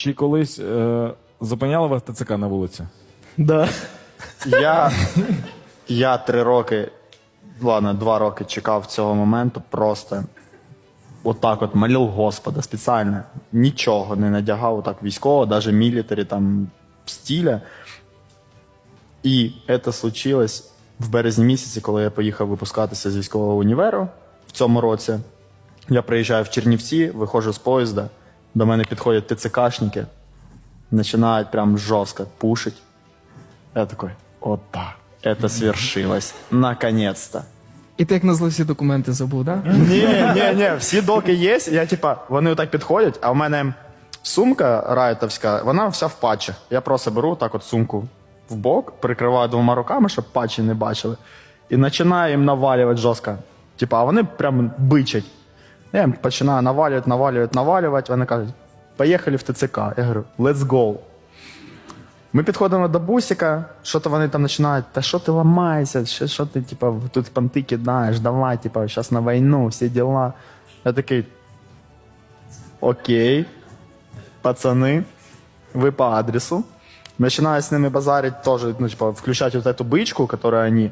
Чи колись е, зупиняли вас ТЦК на вулиці? Да. Я, я три роки, ладно, два роки чекав цього моменту, просто отак от молив Господа спеціально. Нічого не надягав отак військово, навіть мілітарі там стиля. І це случилось в березні місяці, коли я поїхав випускатися з військового універу в цьому році. Я приїжджаю в Чернівці, виходжу з поїзда, до мене підходять ТЦКшники, починають прям жорстко пушить. Я такой, вот так, это свершилось, наконец-то. І ти як назло всі документи забув, да? Ні, ні, ні, всі доки є. Я типа, вони отак підходять, а в мене сумка райтовська, вона вся в патчах. Я просто беру так от сумку в бок, прикриваю двома руками, щоб патчі не бачили, і починаю їм навалювати жорстко. Типа, а вони прям бичать. Я їм починаю навалювати, навалювати, навалювати. Вони кажуть, поїхали в ТЦК. Я говорю, let's go. Ми підходимо до бусика, що то вони там починають, та що ти ламаєшся, що, що ти, типа, тут понти кидаєш, давай, типа, зараз на війну, всі діла. Я такий, окей, пацани, ви по адресу. Начинаю с ними базарить тоже, ну, типа, включать вот эту бычку, которую они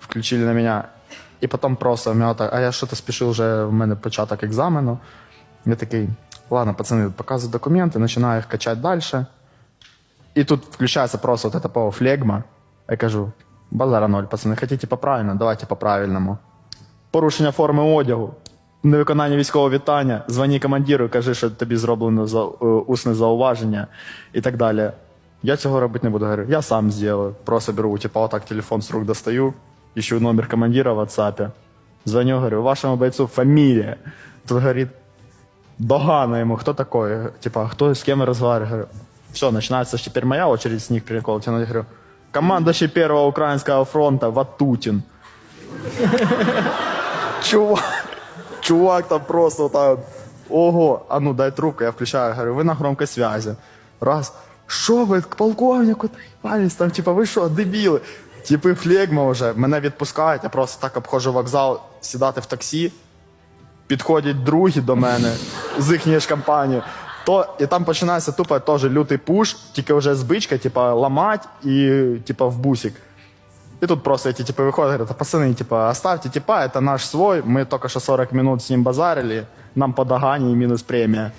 включили на меня. І потім просто мене а я що-то спішив вже, в мене початок екзамену. Я такий, ладно, пацани, показую документи, починаю їх качати далі. И тут включается просто вот по флегма. Я кажу, базара ноль, пацаны, хотите по-правильному? Давайте по-правильному. Порушення форми одягу, невиконання військового вітання, дзвоні командиру, кажи, що тобі зроблено за, е, усне зауваження і так далі. Я цього робити не буду. Говорю, я сам сделаю. Просто беру, типа, отак телефон с рук достаю, ищу номер командира в WhatsApp. Звоню, говорю, вашему бойцу фамилия. Тут говорит, Догана ему, кто такой? Типа, кто с кем я разговариваю? Говорю, все, начинается теперь моя очередь с них прикол тянуть. Говорю, командующий первого украинского фронта Ватутин. Чувак, чувак там просто так, ого, а ну дай трубку, я включаю, говорю, вы на громкой связи. Раз, що ви, к полковнику доїбались, там, типа, ви що, дебіли? Типи флегма вже, мене відпускають, я просто так обходжу вокзал, сідати в таксі, підходять другі до мене з їхньої ж компанії. То, і там починається тупо теж лютий пуш, тільки вже збичка, типа, ламать і типа в бусик. І тут просто эти типа выходят, говорят, пацаны, типа, оставьте типа, это наш свой, мы только что 40 минут с ним базарили, нам по догане и минус премия.